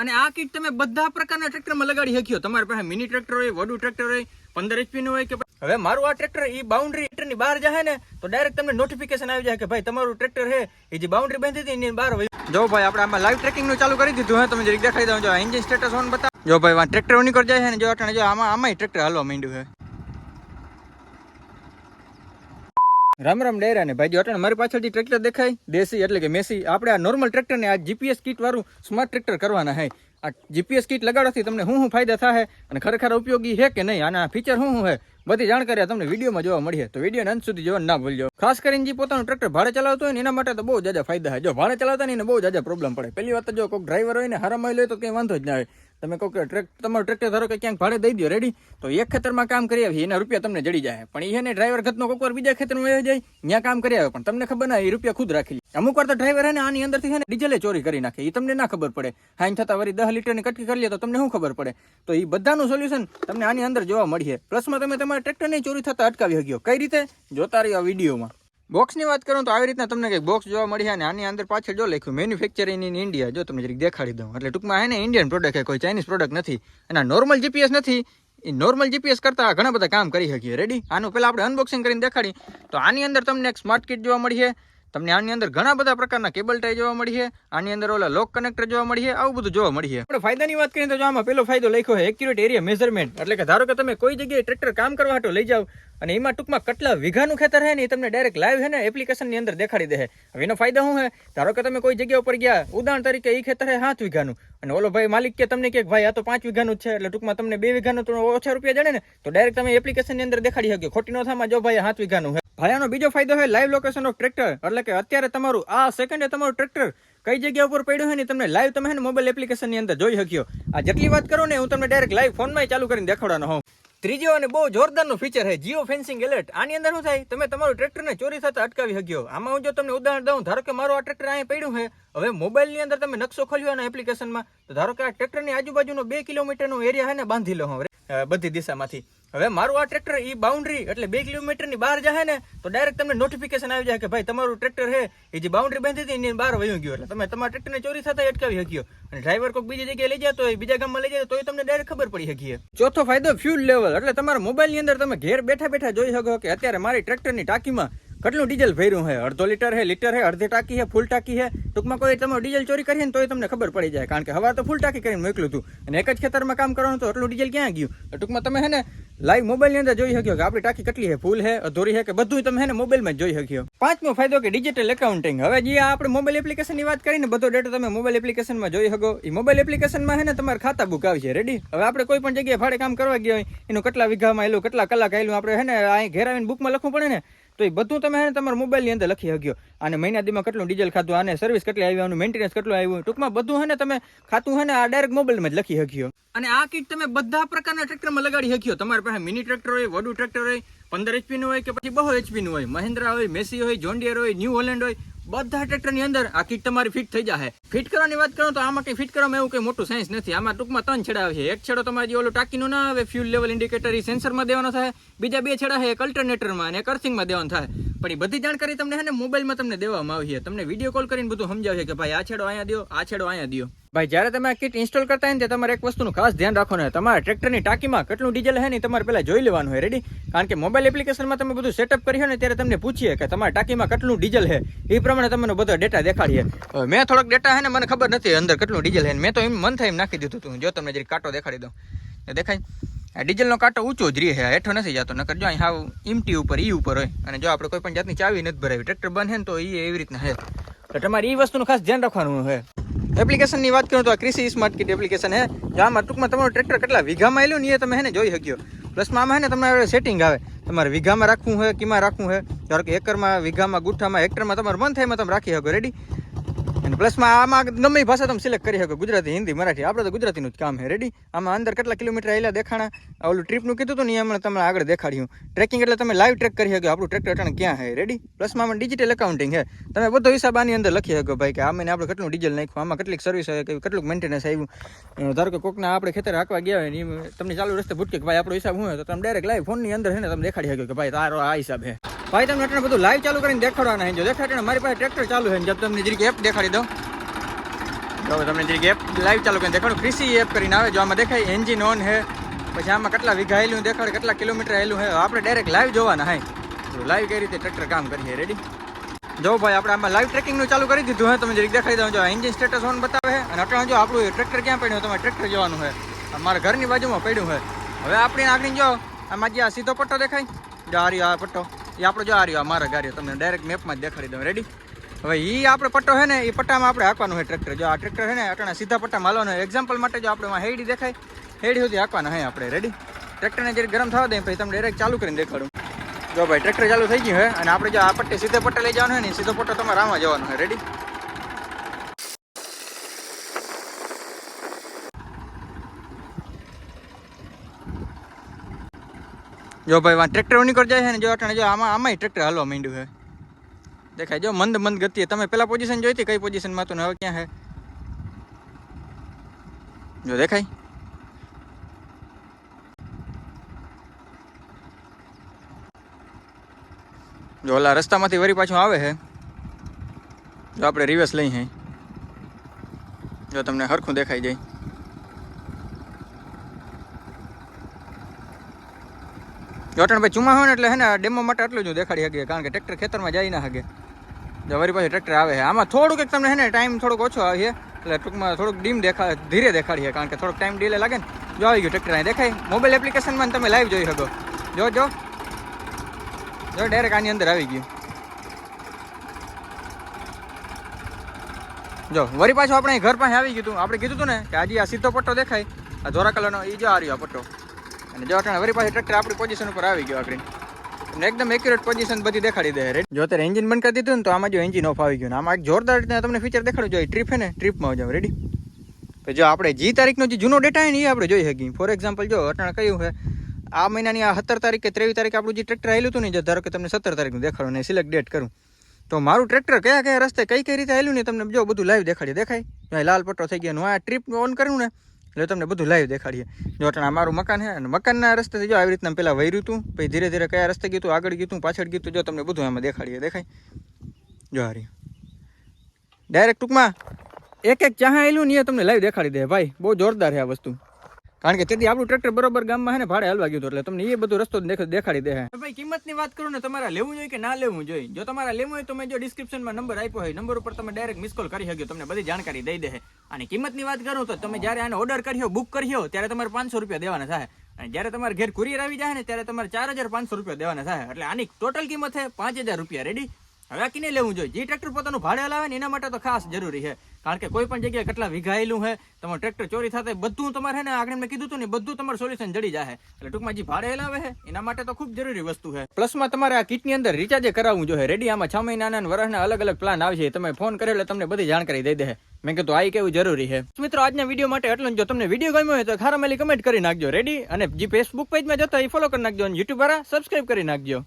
અને આ કીટ તમે બધા પ્રકારના ટ્રેક્ટરમાં લગાડી શક્યો. તમારી પાસે મિની ટ્રેક્ટર હોય, વડું ટ્રેક્ટર હોય, પંદર એચપી નું હોય કે હવે મારું આ ટ્રેક્ટર એ બાઉન્ડ્રી ની બહાર જાય ને, તો ડાયરેક્ટ તમને નોટિફિકેશન આવી જાય કે ભાઈ તમારું ટ્રેક્ટર છે એ જે બાઉન્ડ્રી બાંધી હતી એની બહાર જો ભાઈ આપણે આમાં લાઈવ ટ્રેકિંગનું ચાલુ કરી દીધું, હે, તમે જરીક દેખાડી દઉં જો એન્જિન સ્ટેટસ ઓન બતા જો ભાઈ ટ્રેક્ટર નીકળ જાય છે ને, જો જો આમાં આમાં ટ્રેક્ટર હાલવા માંડ્યું છે. રામ રામ ડેરા ને ભાઈ અટાણે મારી પાછળથી ટ્રેક્ટર દેખાય, દેશી એટલે કે મેસી. આપણે આ નોર્મલ ટ્રેક્ટરને આ જીપીએસ કીટ વાળું સ્માર્ટ ટ્રેક્ટર કરવાના હે. આ જીપીએસ કીટ લગાડવાથી તમને શું શું ફાયદા થાય અને ખરેખર ઉપયોગી છે કે નહીં? આના ફીચર શું શું છે બધી જાણકારી તમને વિડીયોમાં જોવા મળીએ. તો વિડીયોને અંત સુધી જોવા ના ભૂલજો. ખાસ કરીને જે પોતાનું ટ્રેક્ટર ભાડે ચલાવતો હોય ને એના માટે તો બહુ જાજા ફાયદા છે જો ભાડે ચલાવતા ને બહુ જાજા પ્રોબ્લેમ પડે. પહેલી વાત જો કોઈ ડ્રાઈવર હોય ને હારામાં લે તો કંઈ વાંધો જ ના આવે. તમે કહો કે ટ્રેક તમારો ટ્રેક્ટર ધારો કે ક્યાંક ભાડે દઈ દો રેડી તો એક ખેતરમાં કામ કરી આવી એના રૂપિયા તમને જડી જાય. પણ એ ને ડ્રાઈવર ઘતનો કોઈક વાર બીજા ખેતરમાં વહી જાય ત્યાં કામ કરી આવે. પણ તમને ખબર ના એ રૂપિયા ખુદ રાખી અમુક વાર તો ડ્રાઈવર હે ને, આની અંદરથી છે ને, ડીઝલે ચોરી કરી નાખે. એ તમને ના ખબર પડે. હાઈન થતા વળી દસ લીટરની કટકી કરી લે તો તમને શું ખબર પડે? તો એ બધાનું સોલ્યુશન તમને આની અંદર જોવા મળીએ. પ્લસમાં તમે તમારા ટ્રેક્ટરની ચોરી થતા અટકાવી શક્યો કઈ રીતે? જોતા રહ્યો આ વિડીયોમાં. બોક્સની વાત કરું તો આવી રીતના તમને કંઈક બોક્સ જોવા મળ્યા અને આની અંદર પાછળ જો લખ્યું મેન્યુફેક્ચરિંગ ઇન ઇન્ડિયા જો તમને જરીક દેખાડી દઉં. એટલે ટૂંકમાં એને ઇન્ડિયન પ્રોડક્ટ કોઈ ચાઇનીઝ પ્રોડક્ટ નથી. અને નોર્મલ જીપીએસ નથી. એ નોર્મલ જીપીએસ કરતાં ઘણા બધા કામ કરી શકીએ. રેડી આનું પહેલાં આપણે અનબોક્સિંગ કરીને દેખાડી તો આની અંદર તમને એક સ્માર્ટ કિટ જોવા મળી છે. તમને આની અંદર ઘણા બધા પ્રકારના કેબલ ટાઈ જોવા મળી છે, આની અંદર ઓલા લોક કનેક્ટર જોવા મળી છે, આવું બધું જોવા મળી છે. આપણે ફાયદાની વાત કરીએ તો જો આમાં પેલો ફાયદો લખ્યો છે એક્યુરેટ એરિયા મેઝરમેન્ટ એટલે કે ધારો કે તમે કોઈ જગ્યાએ ટ્રેક્ટર કામ કરવા હાટો લઈ જાઓ અને એમાં ટૂંકમાં કેટલા વીઘાનું ખેતર છે ને એ તમને ડાયરેક્ટ લાઈવ છે ને એપ્લિકેશનની અંદર દેખાડી દે હવે એનો ફાયદો શું છે? ધારો કે તમે કોઈ જગ્યા ઉપર ગયા, ઉદાહરણ તરીકે એ ખેતર છે સાત વીઘાનું. અને ઓલો ભાઈ માલિક કે તમને કે ભાઈ આ તો પાંચ વીઘાનું છે, એટલે ટૂંકમાં તમને બે વીઘાનું તો ઓછા રૂપિયા જણે ને, તો ડાયરેક્ટ તમે એપ્લિકેશનની અંદર દેખાડી શકો ખોટી નો થામાં જો ભાઈ સાત વીઘાનું આનો બીજો ફાયદો છે લાઈવ લોકેશન ઓફ ટ્રેક્ટર એટલે કે અત્યારે તમારું આ સેકન્ડે તમારું ટ્રેક્ટર કઈ જગ્યા ઉપર પડ્યું હોય ને તમને લાઈવ તમે મોબાઈલ એપ્લિકેશનની અંદર જોઈ શક્યો. આ જેટલી વાત કરો ને હું તમને ડાયરેક્ટ લાઈવ ફોનમાં ચાલુ કરીને દેખાડવાનો હોઉં. ત્રીજો અને બહુ જોરદારનું ફીચર છે જીઓ ફેન્સિંગ એલર્ટ આની અંદર શું થાય? તમે તમારું ટ્રેક્ટરને ચોરી થતા અટકાવી શક્યો. આમાં હું જો તમને ઉદાહરણ દઉં, ધારો કે મારું આ ટ્રેક્ટર અહીંયા પડ્યું છે. હવે મોબાઈલની અંદર તમે નકશો ખોલ્યો અને એપ્લિકેશનમાં તો ધારો કે આ ટ્રેક્ટરની આજુબાજુનો બે કિલોમીટરનો એરિયા છે ને બાંધી લો હવે બધી દિશામાંથી. હવે મારું આ ટ્રેક્ટર એ બાઉન્ડ્રી એટલે બે કિલોમીટરની બહાર જાય ને, તો ડાયરેક્ટ તમને નોટિફિકેશન આવી જાય કે ભાઈ તમારું ટ્રેક્ટર છે એ જે બાઉન્ડ્રી બાંધી હતી એની બહાર વયું ગયું. એટલે તમે તમારા ટ્રેક્ટરને ચોરી થતા અટકાવી શક્યો અને ડ્રાઈવર કોઈક બીજી જગ્યાએ લઈ જાય તો એ બીજા ગામમાં લઈ જાય તો એ તમને ડાયરેક્ટ ખબર પડી શકીએ ચોથો ફાયદો ફ્યુલ લેવલ એટલે તમારા મોબાઈલની અંદર તમે ઘેર બેઠા બેઠા જોઈ શકો કે અત્યારે મારી ટ્રેક્ટરની ટાંકીમાં કેટલું ડીઝલ ભર્યું છે અડધો લીટર છે લીટર છે અડધી ટાંકી છે ફૂલ ટાંકી છે ટૂંકમાં કોઈ તમે ડીઝલ ચોરી કરીએ ને તોય તમને ખબર પડી જાય, કારણ કે હવા તો ફૂલ ટાંકી કરીને મોકલ્યું હતું અને એક જ ખેતરમાં કામ કરવાનું તો એટલું ડીઝલ ક્યાં ગયું? ટૂંકમાં તમે હે ને લાઈવ મોબાઈલની અંદર જોઈ શક્યો કે આપણી ટાંકી કેટલી છે ફૂલ હે, અધૂરી હે કે બધું તમે હે ને મોબાઈલમાં જોઈ શક્યો પાંચમો ફાયદો કે ડિજિટલ એકાઉન્ટિંગ હવે જે આપણે મોબાઈલ એપ્લિકેશનની વાત કરીને બધો ડેટા તમે મોબાઈલ એપ્લિકેશનમાં જોઈ શકો એ મોબાઈલ એપ્લિકેશનમાં હે ને તમારે ખાતા બુક આવશે. રેડી હવે આપણે કોઈ પણ જગ્યાએ ભાડે કામ કરવા ગયા હોય, એનું કેટલા વીઘામાં આવેલું કેટલા કલાક આવેલું આપણે હે ને અહીં ઘેર આવીને બુકમાં લખવું પડે ને? તો એ બધું તમે તમારા મોબાઈલની અંદર લખી શક્યો અને મહિના દીમાં કેટલું ડીઝલ ખાતું અને સર્વિસ કેટલી આવી, આનું મેન્ટેનન્સ કેટલું આવ્યું ટૂંકમાં બધું હે ને તમે ખાતું હે ને આ ડાયરેક્ટ મોબાઈલમાં જ લખી શક્યો અને આ કીટ તમે બધા પ્રકારના ટ્રેક્ટરમાં લગાડી શક્યો તમારી પાસે મિની ટ્રેક્ટર હોય, વડું ટ્રેક્ટર હોય, પંદર એચપીનું હોય કે પછી બહુ એચપીનું હોય. મહિન્દ્રા હોય, મેસી હોય જોન્ડિયર હોય ન્યૂ હોલેન્ડ હોય બધા ટ્રેક્ટરની અંદર આ કીટ તમારી ફિટ થઈ જાય ફિટ કરવાની વાત કરું તો આમાં કંઈ ફિટ કરવામાં એવું કંઈ મોટું સાયન્સ નથી. આમાં ટૂંકમાં ત્રણ છેડા આવે છે. એક છેડો તમારી ઓલું ટાંકીનું ના આવે ફ્યુલ લેવલ ઇન્ડિકેટર એ સેન્સરમાં દેવાનો થાય. બીજા બે છેડા છે, એક અલ્ટરનેટરમાં અને એક અર્થિંગમાં દેવાનું થાય. પણ એ બધી જાણકારી તમને છે ને મોબાઈલમાં તમને દેવામાં આવી છે. તમને વીડિયો કોલ કરીને બધું સમજાવશે કે ભાઈ આ છેડો અહીંયા દો આ છેડો અહીંયા દો ભાઈ, જ્યારે તમે આ કિટ ઇન્સ્ટોલ કરતા હોય ને તમારે એક વસ્તુનું ખાસ ધ્યાન રાખવાનું હોય. તમારા ટ્રેક્ટરની ટાંકીમાં કેટલું ડીઝલ છે ને તમારે પહેલાં જોઈ લેવાનું હોય. રેડી કારણ કે મોબાઈલ એપ્લિકેશનમાં તમે બધું સેટઅપ કર્યું ને ત્યારે તમને પૂછીએ કે તમારા ટાંકીમાં કેટલું ડીઝલ છે એ પ્રમાણે તમને બધો ડેટા દેખાડીએ. મેં થોડોક ડેટા છે ને મને ખબર નથી અંદર કેટલું ડીઝલ છે મેં તો એમ મન થાય એમ નાખી દીધું હતું જો તમને જરી કાંટો દેખાડી દઉં. દેખાય? આ ડીઝલનો કાંટો ઊંચો જ રહે હેઠો નથી જતો. નકર જો અહીં હાવ ઇમટી ઉપર, ઈ ઉપર હોય. અને જો આપણે કોઈ પણ જાતની ચાવી નથી ભરાવી, ટ્રેક્ટર બંધ હે ને તો એ એવી રીતના હે. તો તમારે એ વસ્તુનું ખાસ ધ્યાન રાખવાનું હોય. એપ્લિકેશનની વાત કરું તો આ કૃષિ સ્માર્ટ કીટ એપ્લિકેશન જો આમાં ટૂંકમાં તમારું ટ્રેક્ટર કેટલા વીઘામાં આવેલું ને એ તમે હેને જોઈ શક્યો પ્લસમાં આમાં હે ને તમારે સેટિંગ આવે. તમારે વીઘામાં રાખવું હોય, કીમાં રાખવું હોય. ધારો કે એકરમાં વીઘામાં, ગુઠ્ઠામાં, હેક્ટરમાં તમારું મન થાય એમાં તમે રાખી શકો. રેડી અને પ્લસમાં આમાં ગમે ભાષા તમે સિલેક્ટ કરી શકો ગુજરાતી, હિન્દી, મરાઠી, આપણે તો ગુજરાતીનું જ કામ છે. રેડી આમાં અંદર કેટલા કિલોમીટર આવેલા દેખાણા? ઓલું ટ્રીપનું કીધું હતું ને એ હમણાં તમને આગળ દેખાડ્યું. ટ્રેકિંગ એટલે તમે લાઈવ ટ્રેક કરી શકો. આપણું ટ્રેક્ટર અટાણે ક્યાં છે? રેડી પ્લસમાં આમાં ડિજિટલ એકાઉન્ટિંગ છે. તમે બધો હિસાબ આની અંદર લખી શકો ભાઈ કે આ મહિને આપણે કેટલું ડીઝલ નાખ્યું, આમાં કેટલીક સર્વિસ આવી કેટલું મેન્ટેનન્સ આવ્યું ધારો કે કોકના આપણે ખેતર રાખવા ગયા હોય ને તમને ચાલુ રસ્તે ભૂટકે કે ભાઈ આપણો હિસાબ શું તો તમે ડાયરેક્ટ લાઈવ ફોનની અંદર છે ને તમે દેખાડી શકો કે ભાઈ તારો આ હિસાબ છે. ભાઈ, તમને એટલે બધું લાઈવ ચાલુ કરીને દેખાડવાના હે જો દેખાડે મારી પાસે ટ્રેક્ટર ચાલુ છે. જબ તમને જરીક એપ દેખાડી દઉં. જો તમને જરીક એપ લાઈવ ચાલુ કરીને દેખાડું. કૃષિ એપ કરીને આવે. જો આમાં દેખાય એન્જિન ઓન છે. પછી આમાં કેટલા વીઘા હેલું દેખાડે, કેટલા કિલોમીટર હેલું છે. આપણે ડાયરેક્ટ લાઈવ જોવાના હે લાઈવ કઈ રીતે ટ્રેક્ટર કામ કરીએ રેડી જો ભાઈ, આપણે આમાં લાઈવ ટ્રેકિંગનું ચાલુ કરી દીધું હે તમે જરીક દેખાડી દઉં. જો એન્જિન સ્ટેટસ ઓન બતાવે અને અટાણે જો આપણું ટ્રેક્ટર ક્યાં પડ્યું? તમારે ટ્રેક્ટર જોવાનું હે અમારા ઘરની બાજુમાં પડ્યું હે હવે આપણે આગળ જો આમાં જે આ સીધો પટ્ટો દેખાય. જો આ આ પટ્ટો. એ આપણે જો આ રહ્યો મારા ગાડીઓ તમને ડાયરેક્ટ મેપમાં જ દેખાડી દઉં. રેડી હવે એ આપણે પટ્ટો છે ને એ પટ્ટામાં આપણે હાંકવાનું હોય ટ્રેક્ટર જો આ ટ્રેક્ટર છે ને, અટાણે સીધા પટ્ટા માલવાનો એક્ઝામ્પલ માટે જો આપણે હેડી દેખાય, હેડી સુધી હાંકવાના હોય આપણે. રેડી ટ્રેક્ટરને જરી ગરમ થવા દઈએ પછી તમને ડાયરેક્ટ ચાલુ કરીને દેખાડું. જો ભાઈ ટ્રેક્ટર ચાલુ થઈ ગયું હોય અને આપણે જો આ પટ્ટી સીધો પટ્ટા લઈ જવાનું હોય ને સીધો પટ્ટો તમારે આમાં જવાનો હોય. રેડી જો ભાઈ વાં ટ્રેક્ટર નીકળ જાય છે ને, જો અટાણે, જો આમાં, આમાંય ટ્રેક્ટર હાલવા માંડ્યું છે. દેખાય, જો મંદ મંદ ગતિએ. તમે પેલા પોઝિશન જોઈ હતી, કઈ પોઝિશનમાં હતું ને, હવે ક્યાં છે? જો દેખાય. જો ઓલા રસ્તામાંથી વરી પાછું આવે છે. જો આપણે રિવર્સ લઈ હે જો તમને હરખું દેખાઈ જાય. જોટણ ભાઈ ચુમા હોય ને એટલે હે ને ડેમો માટે એટલું જ હું દેખાડી શકીએ, કારણ કે ટ્રેક્ટર ખેતરમાં જઈ ના શકે જો વરી પાછું ટ્રેક્ટર આવે છે આમાં થોડુંક એક તમને હે ને ટાઈમ થોડોક ઓછો આવે છે એટલે ટૂંકમાં થોડુંક ડીમ દેખા, ધીરે દેખાડીએ, કારણ કે થોડોક ટાઈમ ડીલે લાગે ને. જો આવી ગયું ટ્રેક્ટર અહીં દેખાય. મોબાઈલ એપ્લિકેશનમાં તમે લાઈવ જોઈ શકો. જો જો. જો ડાયરેક્ટ આની અંદર આવી ગયું. જો વરી પાછું આપણે અહીં ઘર પાસે આવી ગયું હતું આપણે કીધું હતું ને કે આજે આ સીધો પટ્ટો દેખાય. આ ધોરા કલરનો એ જો આ રહ્યો આ પટ્ટો. અને જો અટાણે વરી પાછી ટ્રેક્ટર આપણી પોઝિશન ઉપર આવી ગયો આગળ એકદમ એક્યુરેટ પોઝિશન બધી દેખાડી દે રેડ જો અત્યારે એન્જિન બંધ કરી દીધું ને તો આમાં જો એન્જિન ઓફ આવી ગયું આમાં એક જોરદાર રીતે તમને ફીચર દેખાડું. જોઈએ ટ્રીપ હે ને ટ્રીપમાં જાવ રેડી તો જો આપણે જી તારીખનો જે જૂનો ડેટા હોય ને, એ આપણે જોઈ શકીએ. ફોર એક્ઝામ્પલ જો અટાણે કયું છે, આ મહિનાની આ સત્તર તારીખ કે ત્રેવીસ તારીખ આપણું જે ટ્રેક્ટર આવેલું હતું ને, જો ધારો કે તમને સત્તર તારીખનું દેખાડું ને સિલેક્ટ ડેટ કરું. તો મારું ટ્રેક્ટર કયા કયા રસ્તે કઈ કઈ રીતે આવેલું ને તમને જો બધું લાઈવ દેખાડી દેખાય. લાલ પટ્ટો થઈ ગયો આ ટ્રીપ ઓન કર્યું ને એટલે તમને બધું લાઈવ દેખાડીએ. જો અટાણે મારું મકાન છે અને મકાનના રસ્તેથી જો આવી રીતના પહેલાં વૈર્યું હતું પછી ધીરે ધીરે કયા રસ્તે ગયું આગળ ગયું પાછળ ગયું હતું જો તમને બધું એમાં દેખાડીએ, દેખાય? જો હારી ડાયરેક્ટ ટૂંકમાં એક એક ચાહા આવેલું ને એ તમને લાઈવ દેખાડી દે, ભાઈ. બહુ જોરદાર છે આ વસ્તુ. કારણ કે તેથી આપણું ટ્રેક્ટર બરોબર ગામમાં હે ને ભાડે હલવા ગયું એટલે તમને એ બધું રસ્તો દેખ- દેખાડી દે ભાઈ, કિંમતની વાત કરું ને, તમારે લેવું જોઈએ કે ના લેવું જોઈએ? જો તમારે લેવું હોય તો મેં જો ડિસ્ક્રિપ્શનમાં નંબર આપ્યો હોય નંબર ઉપર તમે ડાયરેક્ટ મિસ કોલ કરી શકો તમને બધી જાણકારી દઈ દે અને કિંમતની વાત કરું તો તમે જ્યારે આને ઓર્ડર કર્યો બુક કર્યો, ત્યારે તમારે પાંચસો રૂપિયા દેવાના થાય. અને જ્યારે તમારે ઘેર કુરિયર આવી જાય ને, ત્યારે તમારે ચાર હજાર પાંચસો રૂપિયા દેવાના થાય. એટલે આની ટોટલ કિંમત છે પાંચ હજાર રૂપિયા. રેડી હવે આ કિને લેવું જોઈએ? જે ટ્રેક્ટર પોતાનું ભાડે હલાવે ને, એના માટે તો ખાસ જરૂરી છે. કારણ કે કોઈ પણ જગ્યાએ કેટલા વિઘાયેલું છે તમારું ટ્રેક્ટર ચોરી થતા, બધું તમારે ને આગળ મેં કીધું હતું ને, બધું તમારું સોલ્યુશન જડી જાય એટલે ટૂંકમાં જે ભાડે હેલાવે છે એના માટે તો ખૂબ જરૂરી વસ્તુ છે પ્લસમાં તમારે આ કિટની અંદર રિચાર્જ કરાવવું જોઈએ. રેડી આમાં છ મહિનાના વર્ષના અલગ અલગ પ્લાન આવશે. તમે ફોન કર્યો એટલે તમને બધી જાણકારી દઈ દે મેં કીધું આ કેવું જરૂરી છે મિત્રો, આજના વીડિયો માટે એટલું જો. તમને વીડિયો ગમ્યો હોય તો ખારામેલી કમેન્ટ કરી નાખજો. રેડી અને જે ફેસબુક પેજમાં જતા એ ફોલો કરી નાખજો અને યુટ્યુબ વાળા સબસ્ક્રાઈબ કરી નાખજો.